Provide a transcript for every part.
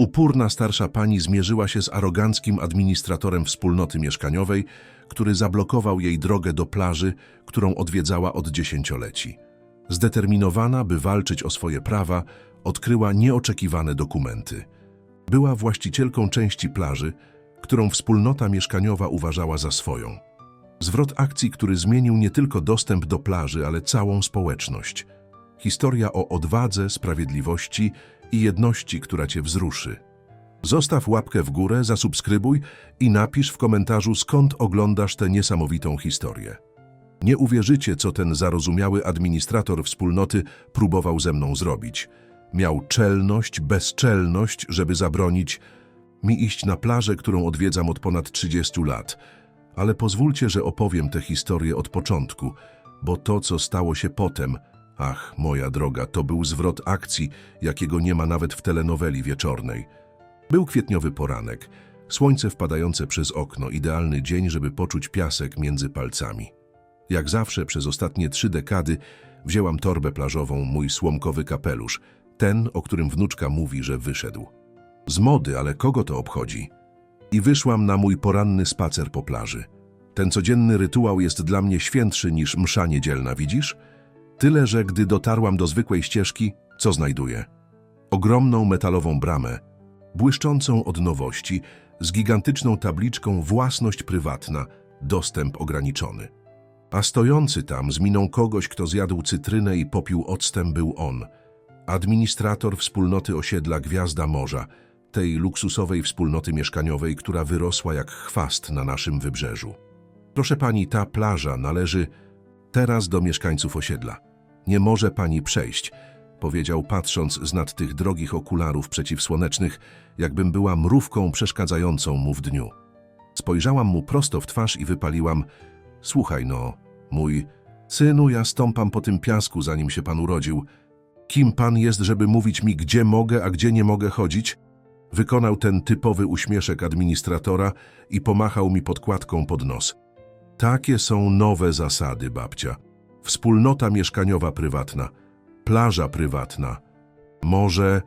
Upórna starsza pani zmierzyła się z aroganckim administratorem wspólnoty mieszkaniowej, który zablokował jej drogę do plaży, którą odwiedzała od dziesięcioleci. Zdeterminowana, by walczyć o swoje prawa, odkryła nieoczekiwane dokumenty. Była właścicielką części plaży, którą wspólnota mieszkaniowa uważała za swoją. Zwrot akcji, który zmienił nie tylko dostęp do plaży, ale całą społeczność. Historia o odwadze, sprawiedliwości i jedności, która Cię wzruszy. Zostaw łapkę w górę, zasubskrybuj i napisz w komentarzu, skąd oglądasz tę niesamowitą historię. Nie uwierzycie, co ten zarozumiały administrator wspólnoty próbował ze mną zrobić. Miał czelność, bezczelność, żeby zabronić mi iść na plażę, którą odwiedzam od ponad 30 lat. Ale pozwólcie, że opowiem tę historię od początku, bo to, co stało się potem, ach, moja droga, to był zwrot akcji, jakiego nie ma nawet w telenoweli wieczornej. Był kwietniowy poranek, słońce wpadające przez okno, idealny dzień, żeby poczuć piasek między palcami. Jak zawsze przez ostatnie trzy dekady wzięłam torbę plażową, mój słomkowy kapelusz, ten, o którym wnuczka mówi, że wyszedł. Z mody, ale kogo to obchodzi? I wyszłam na mój poranny spacer po plaży. Ten codzienny rytuał jest dla mnie świętszy niż msza niedzielna, widzisz? Tyle, że gdy dotarłam do zwykłej ścieżki, co znajduję? Ogromną metalową bramę, błyszczącą od nowości, z gigantyczną tabliczką własność prywatna, dostęp ograniczony. A stojący tam z miną kogoś, kto zjadł cytrynę i popił octem, był on, administrator wspólnoty osiedla Gwiazda Morza, tej luksusowej wspólnoty mieszkaniowej, która wyrosła jak chwast na naszym wybrzeżu. Proszę pani, ta plaża należy teraz do mieszkańców osiedla. Nie może pani przejść, powiedział patrząc z nad tych drogich okularów przeciwsłonecznych, jakbym była mrówką przeszkadzającą mu w dniu. Spojrzałam mu prosto w twarz i wypaliłam: Słuchaj no, mój synu, ja stąpam po tym piasku, zanim się pan urodził. Kim pan jest, żeby mówić mi, gdzie mogę, a gdzie nie mogę chodzić? Wykonał ten typowy uśmieszek administratora i pomachał mi podkładką pod nos. Takie są nowe zasady, babcia. Wspólnota mieszkaniowa prywatna, plaża prywatna. Może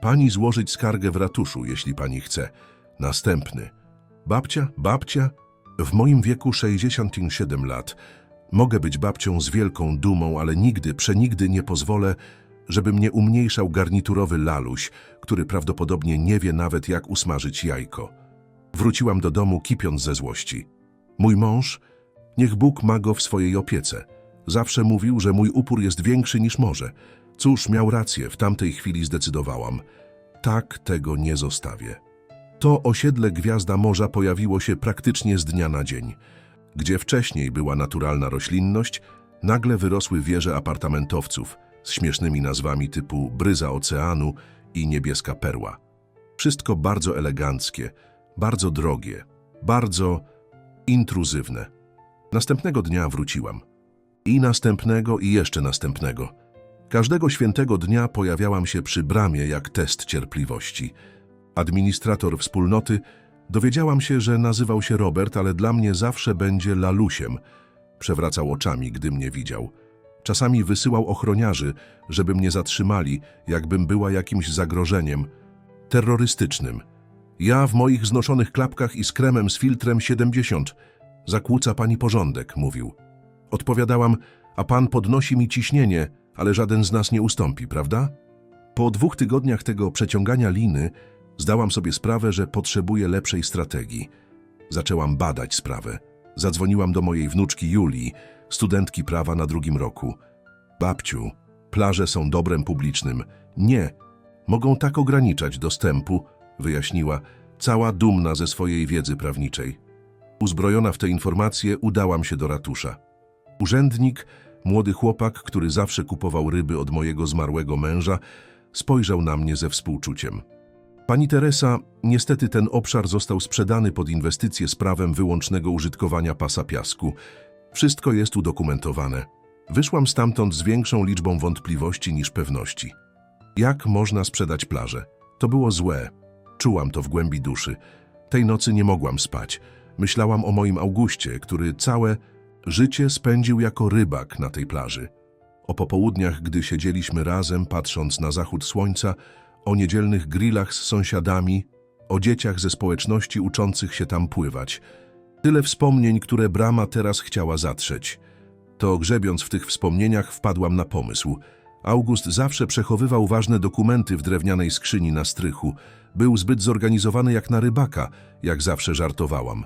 pani złożyć skargę w ratuszu, jeśli pani chce. Następny. Babcia, babcia, w moim wieku 67 lat. Mogę być babcią z wielką dumą, ale nigdy, przenigdy nie pozwolę, żeby mnie umniejszał garniturowy laluś, który prawdopodobnie nie wie nawet jak usmażyć jajko. Wróciłam do domu kipiąc ze złości. Mój mąż, niech Bóg ma go w swojej opiece. Zawsze mówił, że mój upór jest większy niż może. Cóż, miał rację, w tamtej chwili zdecydowałam. Tak tego nie zostawię. To osiedle Gwiazda Morza pojawiło się praktycznie z dnia na dzień. Gdzie wcześniej była naturalna roślinność, nagle wyrosły wieże apartamentowców z śmiesznymi nazwami typu Bryza Oceanu i Niebieska Perła. Wszystko bardzo eleganckie, bardzo drogie, bardzo intruzywne. Następnego dnia wróciłam. I następnego, i jeszcze następnego. Każdego świętego dnia pojawiałam się przy bramie jak test cierpliwości. Administrator wspólnoty dowiedziałam się, że nazywał się Robert, ale dla mnie zawsze będzie lalusiem. Przewracał oczami, gdy mnie widział. Czasami wysyłał ochroniarzy, żeby mnie zatrzymali, jakbym była jakimś zagrożeniem terrorystycznym. Ja w moich znoszonych klapkach i z kremem z filtrem 70. Zakłóca pani porządek, mówił. Odpowiadałam, a pan podnosi mi ciśnienie, ale żaden z nas nie ustąpi, prawda? Po dwóch tygodniach tego przeciągania liny zdałam sobie sprawę, że potrzebuję lepszej strategii. Zaczęłam badać sprawę. Zadzwoniłam do mojej wnuczki Julii, studentki prawa na drugim roku. Babciu, plaże są dobrem publicznym. Nie, mogą tak ograniczać dostępu, wyjaśniła, cała dumna ze swojej wiedzy prawniczej. Uzbrojona w te informacje udałam się do ratusza. Urzędnik, młody chłopak, który zawsze kupował ryby od mojego zmarłego męża, spojrzał na mnie ze współczuciem. Pani Teresa, niestety ten obszar został sprzedany pod inwestycje z prawem wyłącznego użytkowania pasa piasku. Wszystko jest udokumentowane. Wyszłam stamtąd z większą liczbą wątpliwości niż pewności. Jak można sprzedać plażę? To było złe. Czułam to w głębi duszy. Tej nocy nie mogłam spać. Myślałam o moim Augustie, który całe życie spędził jako rybak na tej plaży. O popołudniach, gdy siedzieliśmy razem, patrząc na zachód słońca, o niedzielnych grillach z sąsiadami, o dzieciach ze społeczności uczących się tam pływać. Tyle wspomnień, które brama teraz chciała zatrzeć. To grzebiąc w tych wspomnieniach wpadłam na pomysł. August zawsze przechowywał ważne dokumenty w drewnianej skrzyni na strychu. Był zbyt zorganizowany jak na rybaka, jak zawsze żartowałam.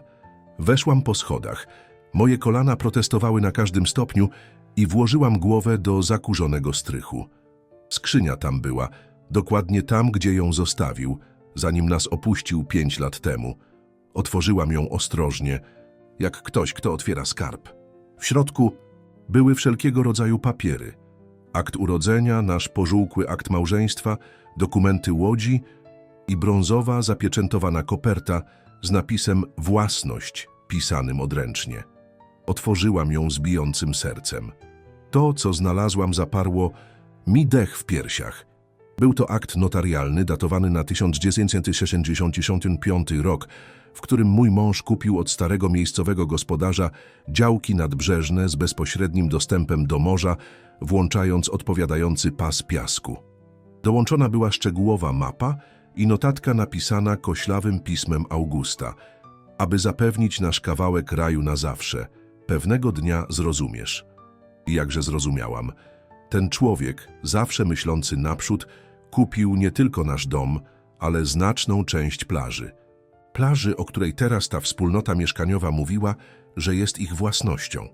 Weszłam po schodach. Moje kolana protestowały na każdym stopniu i włożyłam głowę do zakurzonego strychu. Skrzynia tam była, dokładnie tam, gdzie ją zostawił, zanim nas opuścił pięć lat temu. Otworzyłam ją ostrożnie, jak ktoś, kto otwiera skarb. W środku były wszelkiego rodzaju papiery. Akt urodzenia, nasz pożółkły akt małżeństwa, dokumenty łodzi i brązowa, zapieczętowana koperta z napisem własność, pisanym odręcznie. Otworzyłam ją z bijącym sercem. To, co znalazłam, zaparło mi dech w piersiach. Był to akt notarialny datowany na 1965 rok, w którym mój mąż kupił od starego miejscowego gospodarza działki nadbrzeżne z bezpośrednim dostępem do morza, włączając odpowiadający pas piasku. Dołączona była szczegółowa mapa i notatka napisana koślawym pismem Augusta, aby zapewnić nasz kawałek raju na zawsze. Pewnego dnia zrozumiesz. Jakże zrozumiałam. Ten człowiek, zawsze myślący naprzód, kupił nie tylko nasz dom, ale znaczną część plaży. Plaży, o której teraz ta wspólnota mieszkaniowa mówiła, że jest ich własnością.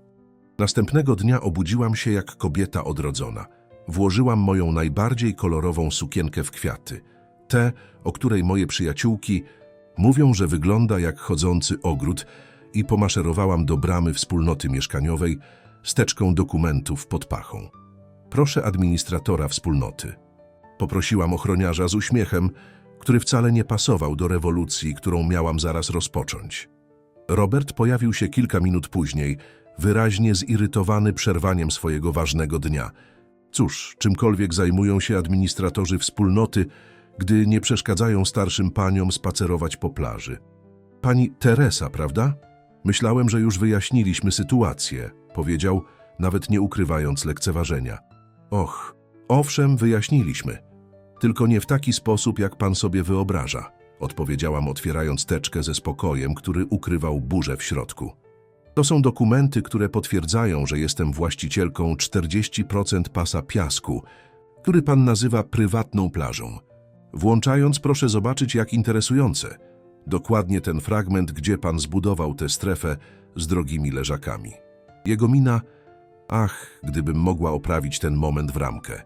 Następnego dnia obudziłam się jak kobieta odrodzona. Włożyłam moją najbardziej kolorową sukienkę w kwiaty. Tę, o której moje przyjaciółki mówią, że wygląda jak chodzący ogród i pomaszerowałam do bramy wspólnoty mieszkaniowej z teczką dokumentów pod pachą. Proszę administratora wspólnoty. Poprosiłam ochroniarza z uśmiechem, który wcale nie pasował do rewolucji, którą miałam zaraz rozpocząć. Robert pojawił się kilka minut później, wyraźnie zirytowany przerwaniem swojego ważnego dnia. Cóż, czymkolwiek zajmują się administratorzy wspólnoty, gdy nie przeszkadzają starszym paniom spacerować po plaży. Pani Teresa, prawda? Myślałem, że już wyjaśniliśmy sytuację, powiedział, nawet nie ukrywając lekceważenia. Och, owszem, wyjaśniliśmy. Tylko nie w taki sposób, jak pan sobie wyobraża, odpowiedziałam, otwierając teczkę ze spokojem, który ukrywał burzę w środku. To są dokumenty, które potwierdzają, że jestem właścicielką 40% pasa piasku, który pan nazywa prywatną plażą. Włączając, proszę zobaczyć, jak interesujące. Dokładnie ten fragment, gdzie pan zbudował tę strefę z drogimi leżakami. Jego mina, ach, gdybym mogła oprawić ten moment w ramkę.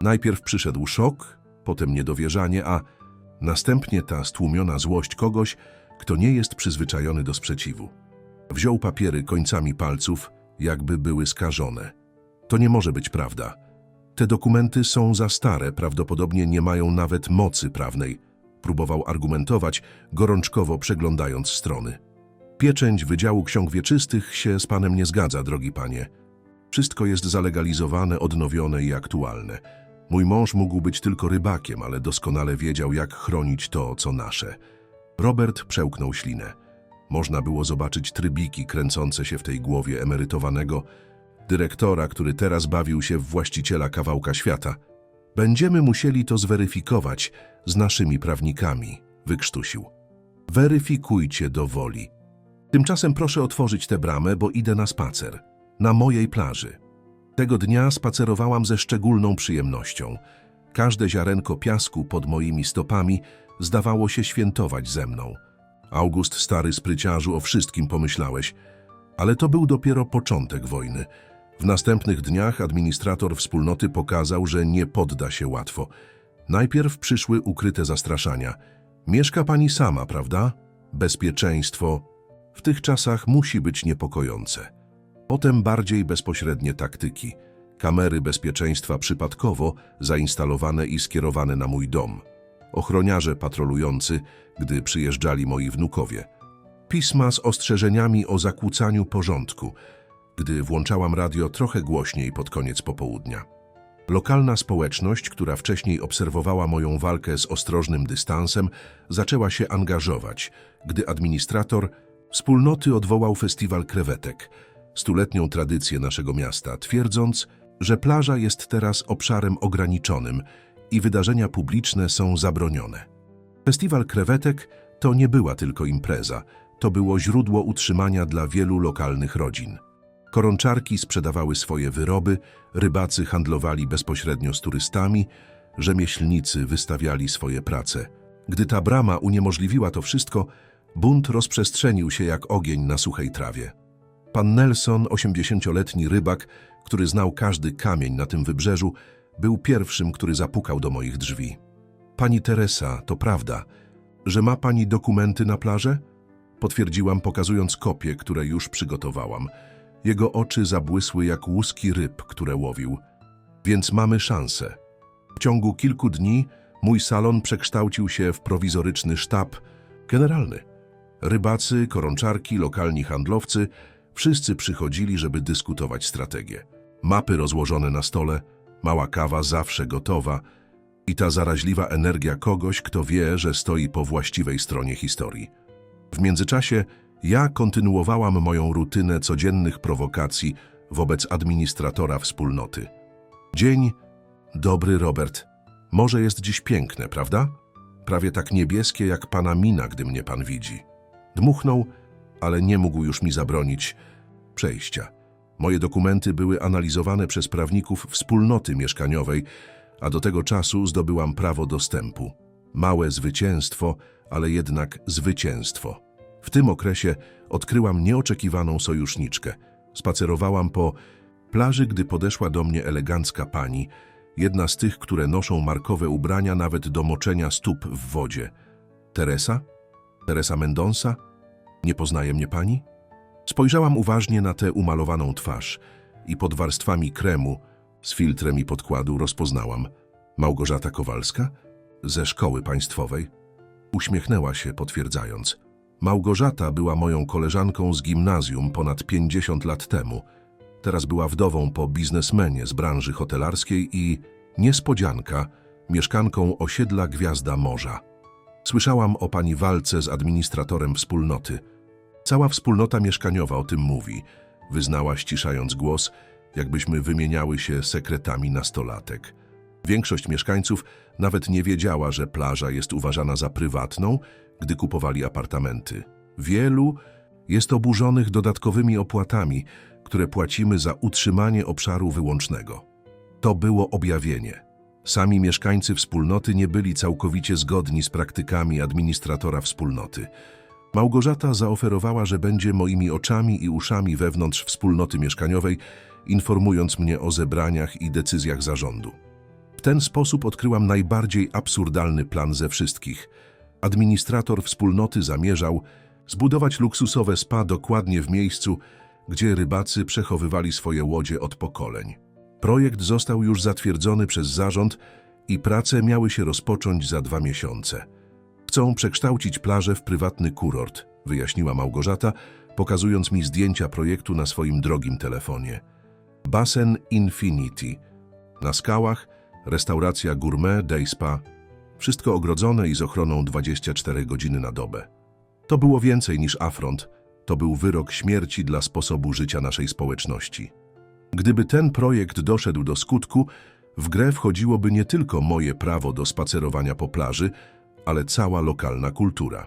Najpierw przyszedł szok, potem niedowierzanie, a następnie ta stłumiona złość kogoś, kto nie jest przyzwyczajony do sprzeciwu. Wziął papiery końcami palców, jakby były skażone. To nie może być prawda. Te dokumenty są za stare, prawdopodobnie nie mają nawet mocy prawnej. Próbował argumentować, gorączkowo przeglądając strony. Pieczęć Wydziału Ksiąg Wieczystych się z panem nie zgadza, drogi panie. Wszystko jest zalegalizowane, odnowione i aktualne. Mój mąż mógł być tylko rybakiem, ale doskonale wiedział, jak chronić to, co nasze. Robert przełknął ślinę. Można było zobaczyć trybiki kręcące się w tej głowie emerytowanego dyrektora, który teraz bawił się w właściciela kawałka świata. Będziemy musieli to zweryfikować z naszymi prawnikami, wykrztusił. Weryfikujcie do woli. Tymczasem proszę otworzyć tę bramę, bo idę na spacer. Na mojej plaży. Tego dnia spacerowałam ze szczególną przyjemnością. Każde ziarenko piasku pod moimi stopami zdawało się świętować ze mną. August, stary spryciarzu, o wszystkim pomyślałeś, ale to był dopiero początek wojny. W następnych dniach administrator wspólnoty pokazał, że nie podda się łatwo. Najpierw przyszły ukryte zastraszania. Mieszka pani sama, prawda? Bezpieczeństwo w tych czasach musi być niepokojące. Potem bardziej bezpośrednie taktyki. Kamery bezpieczeństwa przypadkowo zainstalowane i skierowane na mój dom. Ochroniarze patrolujący, gdy przyjeżdżali moi wnukowie. Pisma z ostrzeżeniami o zakłócaniu porządku, gdy włączałam radio trochę głośniej pod koniec popołudnia. Lokalna społeczność, która wcześniej obserwowała moją walkę z ostrożnym dystansem, zaczęła się angażować, gdy administrator wspólnoty odwołał festiwal krewetek, stuletnią tradycję naszego miasta, twierdząc, że plaża jest teraz obszarem ograniczonym i wydarzenia publiczne są zabronione. Festiwal krewetek to nie była tylko impreza, to było źródło utrzymania dla wielu lokalnych rodzin. Koronczarki sprzedawały swoje wyroby, rybacy handlowali bezpośrednio z turystami, rzemieślnicy wystawiali swoje prace. Gdy ta brama uniemożliwiła to wszystko, bunt rozprzestrzenił się jak ogień na suchej trawie. Pan Nelson, 80-letni rybak, który znał każdy kamień na tym wybrzeżu, był pierwszym, który zapukał do moich drzwi. Pani Teresa, to prawda, że ma pani dokumenty na plażę? Potwierdziłam, pokazując kopie, które już przygotowałam. Jego oczy zabłysły jak łuski ryb, które łowił. Więc mamy szansę. W ciągu kilku dni mój salon przekształcił się w prowizoryczny sztab generalny. Rybacy, koronczarki, lokalni handlowcy wszyscy przychodzili, żeby dyskutować strategię. Mapy rozłożone na stole, mała kawa zawsze gotowa i ta zaraźliwa energia kogoś, kto wie, że stoi po właściwej stronie historii. W międzyczasie ja kontynuowałam moją rutynę codziennych prowokacji wobec administratora wspólnoty. Dzień dobry, Robert. Morze jest dziś piękne, prawda? Prawie tak niebieskie jak pana mina, gdy mnie pan widzi. Dmuchnął, ale nie mógł już mi zabronić przejścia. Moje dokumenty były analizowane przez prawników wspólnoty mieszkaniowej, a do tego czasu zdobyłam prawo dostępu. Małe zwycięstwo, ale jednak zwycięstwo. W tym okresie odkryłam nieoczekiwaną sojuszniczkę. Spacerowałam po plaży, gdy podeszła do mnie elegancka pani, jedna z tych, które noszą markowe ubrania nawet do moczenia stóp w wodzie. Teresa? Teresa Mendonsa? Nie poznaje mnie pani? Spojrzałam uważnie na tę umalowaną twarz i pod warstwami kremu, z filtrem i podkładu rozpoznałam. Małgorzata Kowalska? Ze szkoły państwowej? Uśmiechnęła się, potwierdzając. Małgorzata była moją koleżanką z gimnazjum ponad 50 lat temu. Teraz była wdową po biznesmenie z branży hotelarskiej i, niespodzianka, mieszkanką osiedla Gwiazda Morza. Słyszałam o pani walce z administratorem wspólnoty. Cała wspólnota mieszkaniowa o tym mówi, wyznała ściszając głos, jakbyśmy wymieniały się sekretami nastolatek. Większość mieszkańców nawet nie wiedziała, że plaża jest uważana za prywatną, gdy kupowali apartamenty. Wielu jest oburzonych dodatkowymi opłatami, które płacimy za utrzymanie obszaru wyłącznego. To było objawienie. Sami mieszkańcy wspólnoty nie byli całkowicie zgodni z praktykami administratora wspólnoty. Małgorzata zaoferowała, że będzie moimi oczami i uszami wewnątrz wspólnoty mieszkaniowej, informując mnie o zebraniach i decyzjach zarządu. W ten sposób odkryłam najbardziej absurdalny plan ze wszystkich. Administrator wspólnoty zamierzał zbudować luksusowe spa dokładnie w miejscu, gdzie rybacy przechowywali swoje łodzie od pokoleń. Projekt został już zatwierdzony przez zarząd i prace miały się rozpocząć za dwa miesiące. Chcą przekształcić plażę w prywatny kurort, wyjaśniła Małgorzata, pokazując mi zdjęcia projektu na swoim drogim telefonie. Basen Infinity. Na skałach restauracja gourmet, day spa. Wszystko ogrodzone i z ochroną 24 godziny na dobę. To było więcej niż afront. To był wyrok śmierci dla sposobu życia naszej społeczności. Gdyby ten projekt doszedł do skutku, w grę wchodziłoby nie tylko moje prawo do spacerowania po plaży, ale cała lokalna kultura.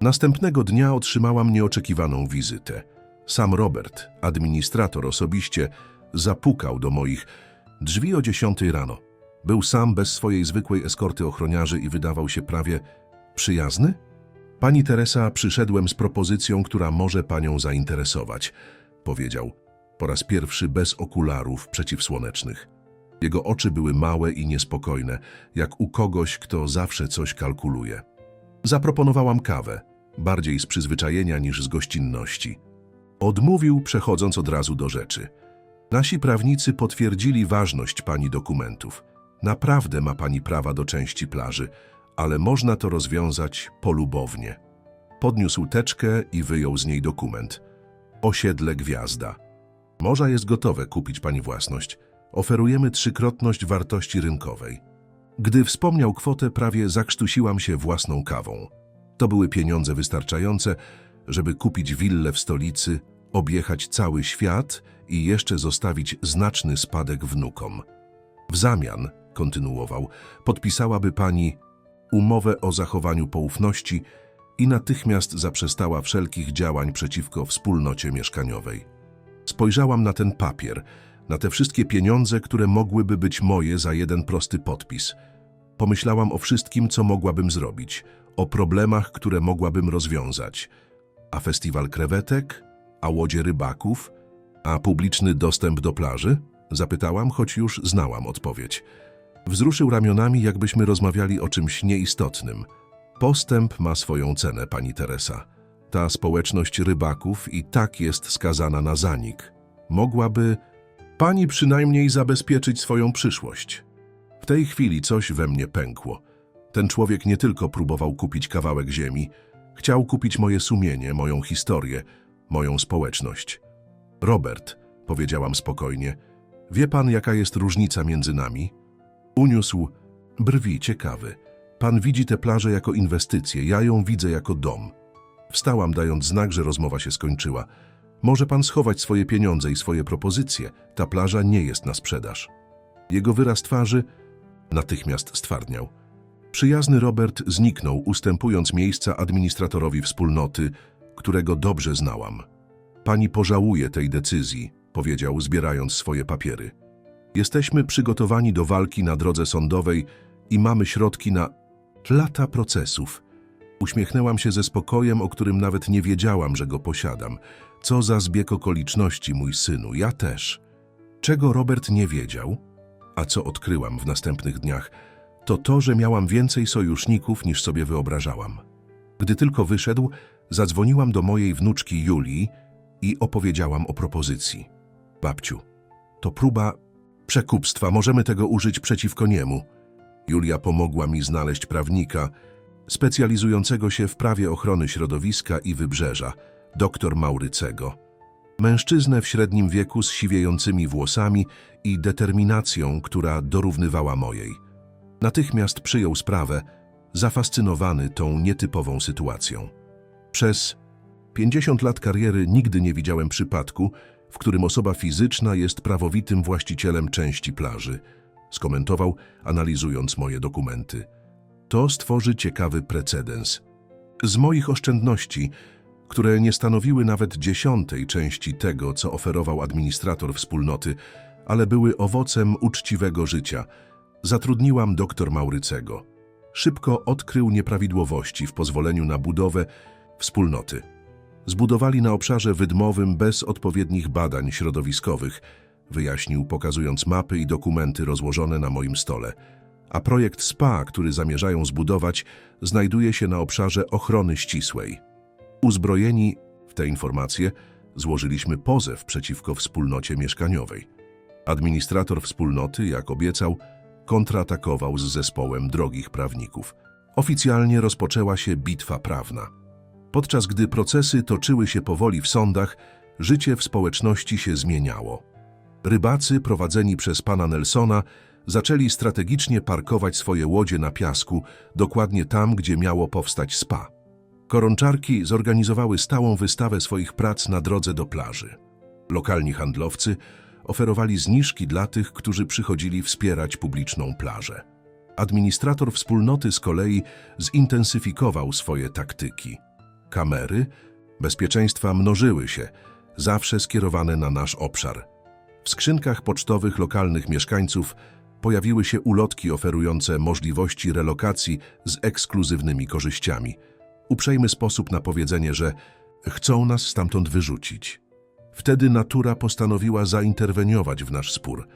Następnego dnia otrzymałam nieoczekiwaną wizytę. Sam Robert, administrator osobiście, zapukał do moich drzwi o 10 rano. Był sam bez swojej zwykłej eskorty ochroniarzy i wydawał się prawie przyjazny? Pani Teresa, przyszedłem z propozycją, która może panią zainteresować, powiedział, po raz pierwszy bez okularów przeciwsłonecznych. Jego oczy były małe i niespokojne, jak u kogoś, kto zawsze coś kalkuluje. Zaproponowałam kawę, bardziej z przyzwyczajenia niż z gościnności. Odmówił, przechodząc od razu do rzeczy. Nasi prawnicy potwierdzili ważność pani dokumentów. Naprawdę ma pani prawa do części plaży, ale można to rozwiązać polubownie. Podniósł teczkę i wyjął z niej dokument. Osiedle Gwiazda. Morza jest gotowe kupić pani własność. Oferujemy trzykrotność wartości rynkowej. Gdy wspomniał kwotę, prawie zakrztusiłam się własną kawą. To były pieniądze wystarczające, żeby kupić willę w stolicy, objechać cały świat i jeszcze zostawić znaczny spadek wnukom. W zamian kontynuował, podpisałaby pani umowę o zachowaniu poufności i natychmiast zaprzestała wszelkich działań przeciwko wspólnocie mieszkaniowej. Spojrzałam na ten papier, na te wszystkie pieniądze, które mogłyby być moje za jeden prosty podpis. Pomyślałam o wszystkim, co mogłabym zrobić, o problemach, które mogłabym rozwiązać. A festiwal krewetek? A łodzie rybaków? A publiczny dostęp do plaży? Zapytałam, choć już znałam odpowiedź. Wzruszył ramionami, jakbyśmy rozmawiali o czymś nieistotnym. Postęp ma swoją cenę, pani Teresa. Ta społeczność rybaków i tak jest skazana na zanik. Mogłaby pani przynajmniej zabezpieczyć swoją przyszłość. W tej chwili coś we mnie pękło. Ten człowiek nie tylko próbował kupić kawałek ziemi, chciał kupić moje sumienie, moją historię, moją społeczność. Robert, powiedziałam spokojnie, wie pan, jaka jest różnica między nami? Uniósł brwi ciekawy. Pan widzi tę plażę jako inwestycję, ja ją widzę jako dom. Wstałam, dając znak, że rozmowa się skończyła. Może pan schować swoje pieniądze i swoje propozycje. Ta plaża nie jest na sprzedaż. Jego wyraz twarzy natychmiast stwardniał. Przyjazny Robert zniknął, ustępując miejsca administratorowi wspólnoty, którego dobrze znałam. Pani pożałuje tej decyzji, powiedział, zbierając swoje papiery. Jesteśmy przygotowani do walki na drodze sądowej i mamy środki na lata procesów. Uśmiechnęłam się ze spokojem, o którym nawet nie wiedziałam, że go posiadam. Co za zbieg okoliczności, mój synu, ja też. Czego Robert nie wiedział, a co odkryłam w następnych dniach, to to, że miałam więcej sojuszników niż sobie wyobrażałam. Gdy tylko wyszedł, zadzwoniłam do mojej wnuczki Julii i opowiedziałam o propozycji. Babciu, to próba przekupstwa, możemy tego użyć przeciwko niemu. Julia pomogła mi znaleźć prawnika specjalizującego się w prawie ochrony środowiska i wybrzeża, doktor Maurycego. Mężczyznę w średnim wieku z siwiejącymi włosami i determinacją, która dorównywała mojej. Natychmiast przyjął sprawę, zafascynowany tą nietypową sytuacją. Przez 50 lat kariery nigdy nie widziałem przypadku, w którym osoba fizyczna jest prawowitym właścicielem części plaży, skomentował, analizując moje dokumenty. To stworzy ciekawy precedens. Z moich oszczędności, które nie stanowiły nawet dziesiątej części tego, co oferował administrator wspólnoty, ale były owocem uczciwego życia, zatrudniłam doktor Maurycego. Szybko odkrył nieprawidłowości w pozwoleniu na budowę wspólnoty. Zbudowali na obszarze wydmowym bez odpowiednich badań środowiskowych, wyjaśnił, pokazując mapy i dokumenty rozłożone na moim stole. A projekt SPA, który zamierzają zbudować, znajduje się na obszarze ochrony ścisłej. Uzbrojeni w te informacje złożyliśmy pozew przeciwko wspólnocie mieszkaniowej. Administrator wspólnoty, jak obiecał, kontratakował z zespołem drogich prawników. Oficjalnie rozpoczęła się bitwa prawna. Podczas gdy procesy toczyły się powoli w sądach, życie w społeczności się zmieniało. Rybacy prowadzeni przez pana Nelsona zaczęli strategicznie parkować swoje łodzie na piasku, dokładnie tam, gdzie miało powstać spa. Koronczarki zorganizowały stałą wystawę swoich prac na drodze do plaży. Lokalni handlowcy oferowali zniżki dla tych, którzy przychodzili wspierać publiczną plażę. Administrator wspólnoty z kolei zintensyfikował swoje taktyki. Kamery bezpieczeństwa mnożyły się, zawsze skierowane na nasz obszar. W skrzynkach pocztowych lokalnych mieszkańców pojawiły się ulotki oferujące możliwości relokacji z ekskluzywnymi korzyściami. Uprzejmy sposób na powiedzenie, że chcą nas stamtąd wyrzucić. Wtedy natura postanowiła zainterweniować w nasz spór.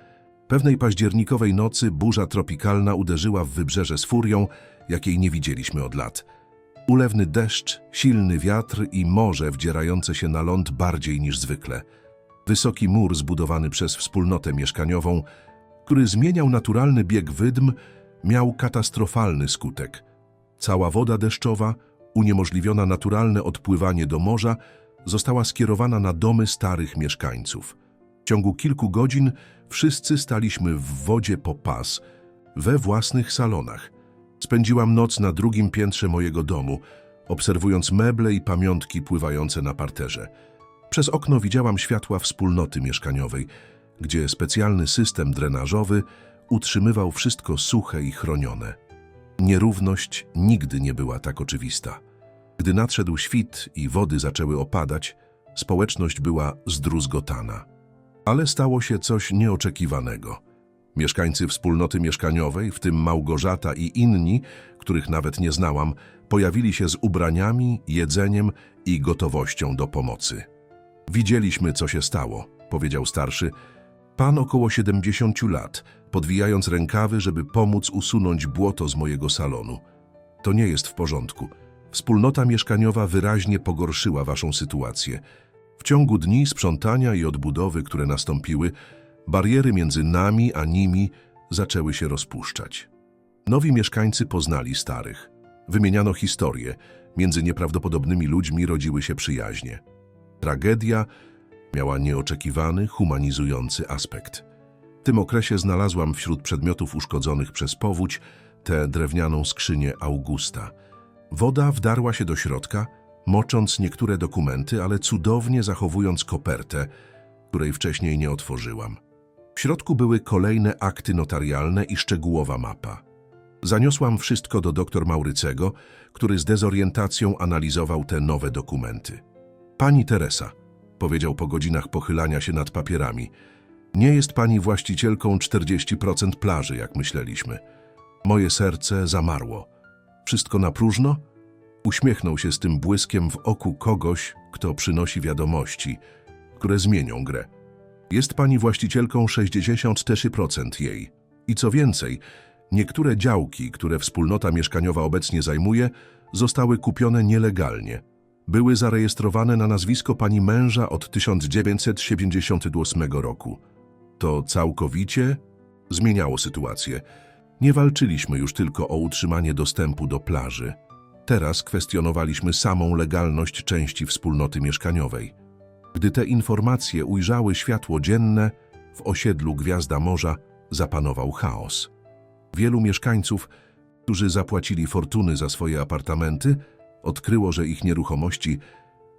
Pewnej październikowej nocy burza tropikalna uderzyła w wybrzeże z furią, jakiej nie widzieliśmy od lat. Ulewny deszcz, silny wiatr i morze wdzierające się na ląd bardziej niż zwykle. Wysoki mur zbudowany przez wspólnotę mieszkaniową, który zmieniał naturalny bieg wydm, miał katastrofalny skutek. Cała woda deszczowa, uniemożliwiona naturalne odpływanie do morza, została skierowana na domy starych mieszkańców. W ciągu kilku godzin wszyscy staliśmy w wodzie po pas, we własnych salonach. Spędziłam noc na drugim piętrze mojego domu, obserwując meble i pamiątki pływające na parterze. Przez okno widziałam światła wspólnoty mieszkaniowej, gdzie specjalny system drenażowy utrzymywał wszystko suche i chronione. Nierówność nigdy nie była tak oczywista. Gdy nadszedł świt i wody zaczęły opadać, społeczność była zdruzgotana. Ale stało się coś nieoczekiwanego. Mieszkańcy wspólnoty mieszkaniowej, w tym Małgorzata i inni, których nawet nie znałam, pojawili się z ubraniami, jedzeniem i gotowością do pomocy. Widzieliśmy, co się stało, powiedział starszy. Pan około 70 lat, podwijając rękawy, żeby pomóc usunąć błoto z mojego salonu. To nie jest w porządku. Wspólnota mieszkaniowa wyraźnie pogorszyła waszą sytuację. W ciągu dni sprzątania i odbudowy, które nastąpiły, bariery między nami a nimi zaczęły się rozpuszczać. Nowi mieszkańcy poznali starych. Wymieniano historie. Między nieprawdopodobnymi ludźmi rodziły się przyjaźnie. Tragedia miała nieoczekiwany, humanizujący aspekt. W tym okresie znalazłam wśród przedmiotów uszkodzonych przez powódź tę drewnianą skrzynię Augusta. Woda wdarła się do środka, mocząc niektóre dokumenty, ale cudownie zachowując kopertę, której wcześniej nie otworzyłam. W środku były kolejne akty notarialne i szczegółowa mapa. Zaniosłam wszystko do dr Maurycego, który z dezorientacją analizował te nowe dokumenty. Pani Teresa, powiedział po godzinach pochylania się nad papierami, nie jest pani właścicielką 40% plaży, jak myśleliśmy. Moje serce zamarło. Wszystko na próżno? Uśmiechnął się z tym błyskiem w oku kogoś, kto przynosi wiadomości, które zmienią grę. Jest pani właścicielką 64% jej. I co więcej, niektóre działki, które wspólnota mieszkaniowa obecnie zajmuje, zostały kupione nielegalnie. Były zarejestrowane na nazwisko pani męża od 1978 roku. To całkowicie zmieniało sytuację. Nie walczyliśmy już tylko o utrzymanie dostępu do plaży. Teraz kwestionowaliśmy samą legalność części wspólnoty mieszkaniowej. Gdy te informacje ujrzały światło dzienne, w osiedlu Gwiazda Morza zapanował chaos. Wielu mieszkańców, którzy zapłacili fortuny za swoje apartamenty, odkryło, że ich nieruchomości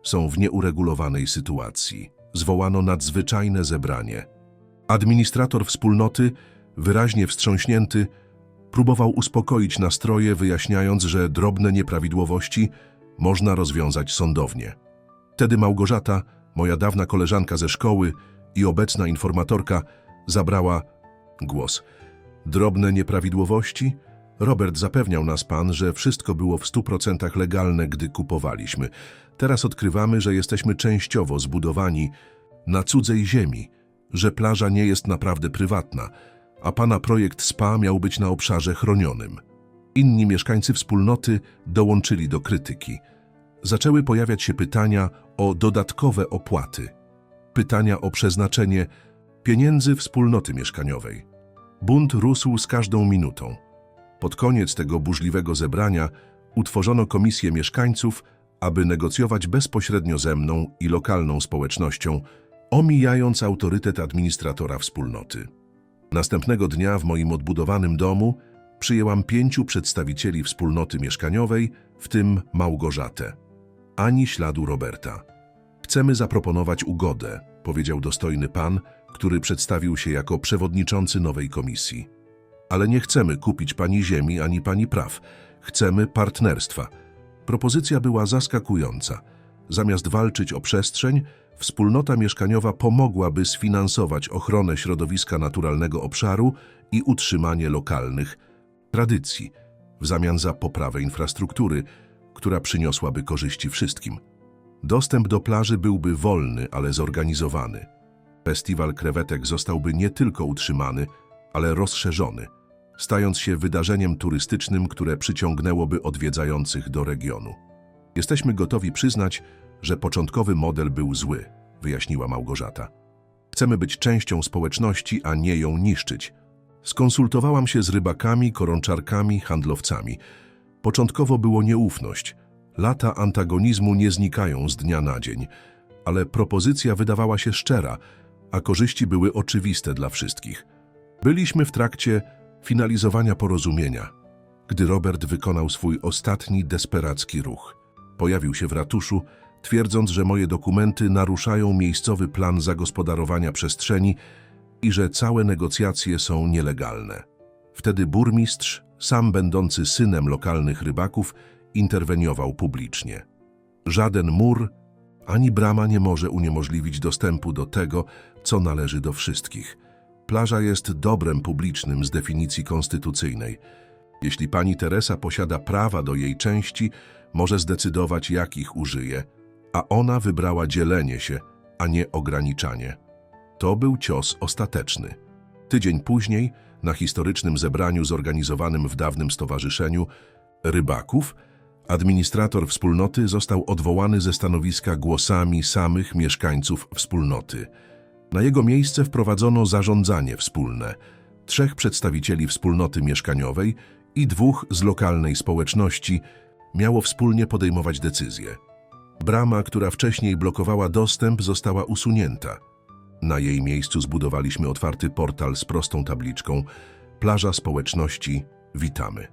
są w nieuregulowanej sytuacji. Zwołano nadzwyczajne zebranie. Administrator wspólnoty, wyraźnie wstrząśnięty, próbował uspokoić nastroje, wyjaśniając, że drobne nieprawidłowości można rozwiązać sądownie. Wtedy Małgorzata, moja dawna koleżanka ze szkoły i obecna informatorka, zabrała głos. Drobne nieprawidłowości? Robert zapewniał nas pan, że wszystko było w stu procentach legalne, gdy kupowaliśmy. Teraz odkrywamy, że jesteśmy częściowo zbudowani na cudzej ziemi, że plaża nie jest naprawdę prywatna, a pana projekt spa miał być na obszarze chronionym. Inni mieszkańcy wspólnoty dołączyli do krytyki. Zaczęły pojawiać się pytania o dodatkowe opłaty, pytania o przeznaczenie pieniędzy wspólnoty mieszkaniowej. Bunt rósł z każdą minutą. Pod koniec tego burzliwego zebrania utworzono komisję mieszkańców, aby negocjować bezpośrednio ze mną i lokalną społecznością, omijając autorytet administratora wspólnoty. Następnego dnia w moim odbudowanym domu przyjęłam pięciu przedstawicieli wspólnoty mieszkaniowej, w tym Małgorzatę. Ani śladu Roberta. Chcemy zaproponować ugodę, powiedział dostojny pan, który przedstawił się jako przewodniczący nowej komisji. Ale nie chcemy kupić pani ziemi ani pani praw. Chcemy partnerstwa. Propozycja była zaskakująca. Zamiast walczyć o przestrzeń, wspólnota mieszkaniowa pomogłaby sfinansować ochronę środowiska naturalnego obszaru i utrzymanie lokalnych tradycji, w zamian za poprawę infrastruktury, która przyniosłaby korzyści wszystkim. Dostęp do plaży byłby wolny, ale zorganizowany. Festiwal krewetek zostałby nie tylko utrzymany, ale rozszerzony, stając się wydarzeniem turystycznym, które przyciągnęłoby odwiedzających do regionu. Jesteśmy gotowi przyznać, że początkowy model był zły, wyjaśniła Małgorzata. Chcemy być częścią społeczności, a nie ją niszczyć. Skonsultowałam się z rybakami, koronczarkami, handlowcami. Początkowo było nieufność. Lata antagonizmu nie znikają z dnia na dzień, ale propozycja wydawała się szczera, a korzyści były oczywiste dla wszystkich. Byliśmy w trakcie finalizowania porozumienia, gdy Robert wykonał swój ostatni desperacki ruch. Pojawił się w ratuszu, twierdząc, że moje dokumenty naruszają miejscowy plan zagospodarowania przestrzeni i że całe negocjacje są nielegalne. Wtedy burmistrz, sam będący synem lokalnych rybaków, interweniował publicznie. Żaden mur ani brama nie może uniemożliwić dostępu do tego, co należy do wszystkich. Plaża jest dobrem publicznym z definicji konstytucyjnej. Jeśli pani Teresa posiada prawa do jej części, może zdecydować, jak ich użyje, a ona wybrała dzielenie się, a nie ograniczanie. To był cios ostateczny. Tydzień później, na historycznym zebraniu zorganizowanym w dawnym stowarzyszeniu rybaków, administrator wspólnoty został odwołany ze stanowiska głosami samych mieszkańców wspólnoty. Na jego miejsce wprowadzono zarządzanie wspólne, trzech przedstawicieli wspólnoty mieszkaniowej i dwóch z lokalnej społeczności miało wspólnie podejmować decyzje. Brama, która wcześniej blokowała dostęp, została usunięta. Na jej miejscu zbudowaliśmy otwarty portal z prostą tabliczką Plaża Społeczności Witamy.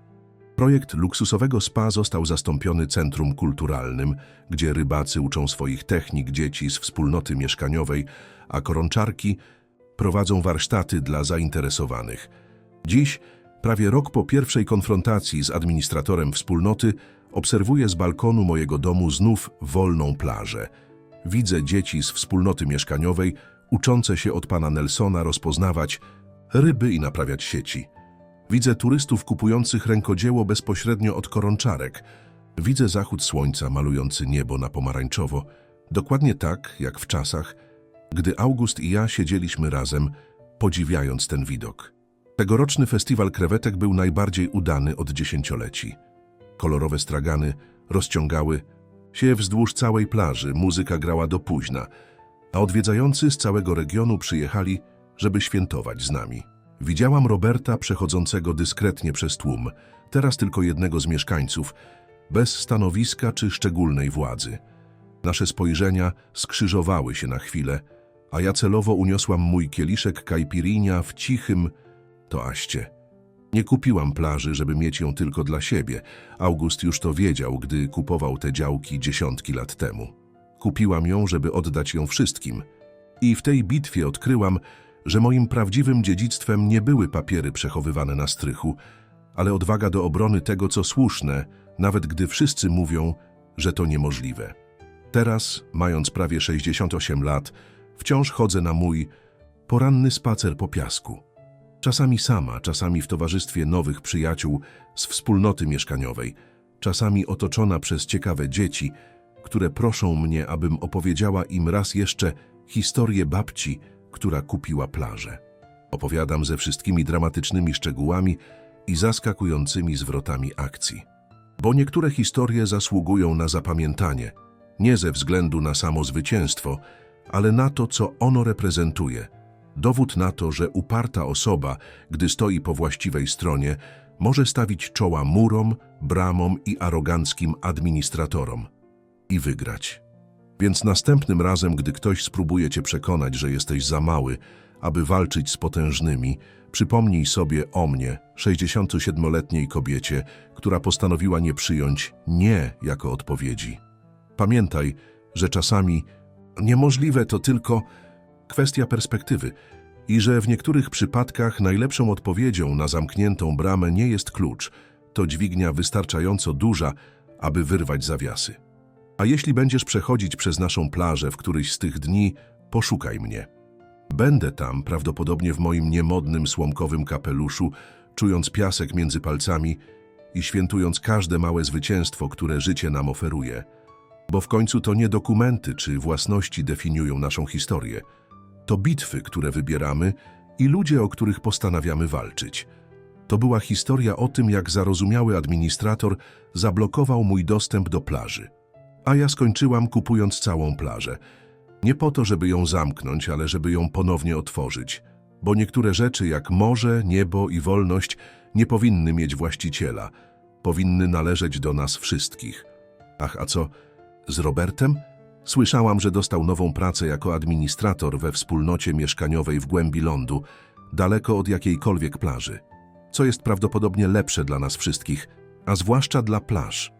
Projekt luksusowego spa został zastąpiony centrum kulturalnym, gdzie rybacy uczą swoich technik dzieci z wspólnoty mieszkaniowej, a koronczarki prowadzą warsztaty dla zainteresowanych. Dziś, prawie rok po pierwszej konfrontacji z administratorem wspólnoty, obserwuję z balkonu mojego domu znów wolną plażę. Widzę dzieci z wspólnoty mieszkaniowej uczące się od pana Nelsona rozpoznawać ryby i naprawiać sieci. Widzę turystów kupujących rękodzieło bezpośrednio od koronczarek. Widzę zachód słońca malujący niebo na pomarańczowo, dokładnie tak jak w czasach, gdy August i ja siedzieliśmy razem, podziwiając ten widok. Tegoroczny festiwal krewetek był najbardziej udany od dziesięcioleci. Kolorowe stragany rozciągały się wzdłuż całej plaży, muzyka grała do późna, a odwiedzający z całego regionu przyjechali, żeby świętować z nami. Widziałam Roberta przechodzącego dyskretnie przez tłum, teraz tylko jednego z mieszkańców, bez stanowiska czy szczególnej władzy. Nasze spojrzenia skrzyżowały się na chwilę, a ja celowo uniosłam mój kieliszek kajpirinia w cichym toaście. Nie kupiłam plaży, żeby mieć ją tylko dla siebie. August już to wiedział, gdy kupował te działki dziesiątki lat temu. Kupiłam ją, żeby oddać ją wszystkim. I w tej bitwie odkryłam, że moim prawdziwym dziedzictwem nie były papiery przechowywane na strychu, ale odwaga do obrony tego, co słuszne, nawet gdy wszyscy mówią, że to niemożliwe. Teraz, mając prawie 68 lat, wciąż chodzę na mój poranny spacer po piasku. Czasami sama, czasami w towarzystwie nowych przyjaciół z wspólnoty mieszkaniowej, czasami otoczona przez ciekawe dzieci, które proszą mnie, abym opowiedziała im raz jeszcze historię babci, która kupiła plażę. Opowiadam ze wszystkimi dramatycznymi szczegółami i zaskakującymi zwrotami akcji. Bo niektóre historie zasługują na zapamiętanie, nie ze względu na samo zwycięstwo, ale na to, co ono reprezentuje. Dowód na to, że uparta osoba, gdy stoi po właściwej stronie, może stawić czoła murom, bramom i aroganckim administratorom i wygrać. Więc następnym razem, gdy ktoś spróbuje cię przekonać, że jesteś za mały, aby walczyć z potężnymi, przypomnij sobie o mnie, 67-letniej kobiecie, która postanowiła nie przyjąć nie jako odpowiedzi. Pamiętaj, że czasami niemożliwe to tylko kwestia perspektywy i że w niektórych przypadkach najlepszą odpowiedzią na zamkniętą bramę nie jest klucz, to dźwignia wystarczająco duża, aby wyrwać zawiasy. A jeśli będziesz przechodzić przez naszą plażę w któryś z tych dni, poszukaj mnie. Będę tam, prawdopodobnie w moim niemodnym słomkowym kapeluszu, czując piasek między palcami i świętując każde małe zwycięstwo, które życie nam oferuje. Bo w końcu to nie dokumenty czy własności definiują naszą historię. To bitwy, które wybieramy i ludzie, o których postanawiamy walczyć. To była historia o tym, jak zarozumiały administrator zablokował mój dostęp do plaży. A ja skończyłam kupując całą plażę. Nie po to, żeby ją zamknąć, ale żeby ją ponownie otworzyć. Bo niektóre rzeczy jak morze, niebo i wolność nie powinny mieć właściciela. Powinny należeć do nas wszystkich. Ach, a co z Robertem? Słyszałam, że dostał nową pracę jako administrator we wspólnocie mieszkaniowej w głębi lądu, daleko od jakiejkolwiek plaży. Co jest prawdopodobnie lepsze dla nas wszystkich, a zwłaszcza dla plaż.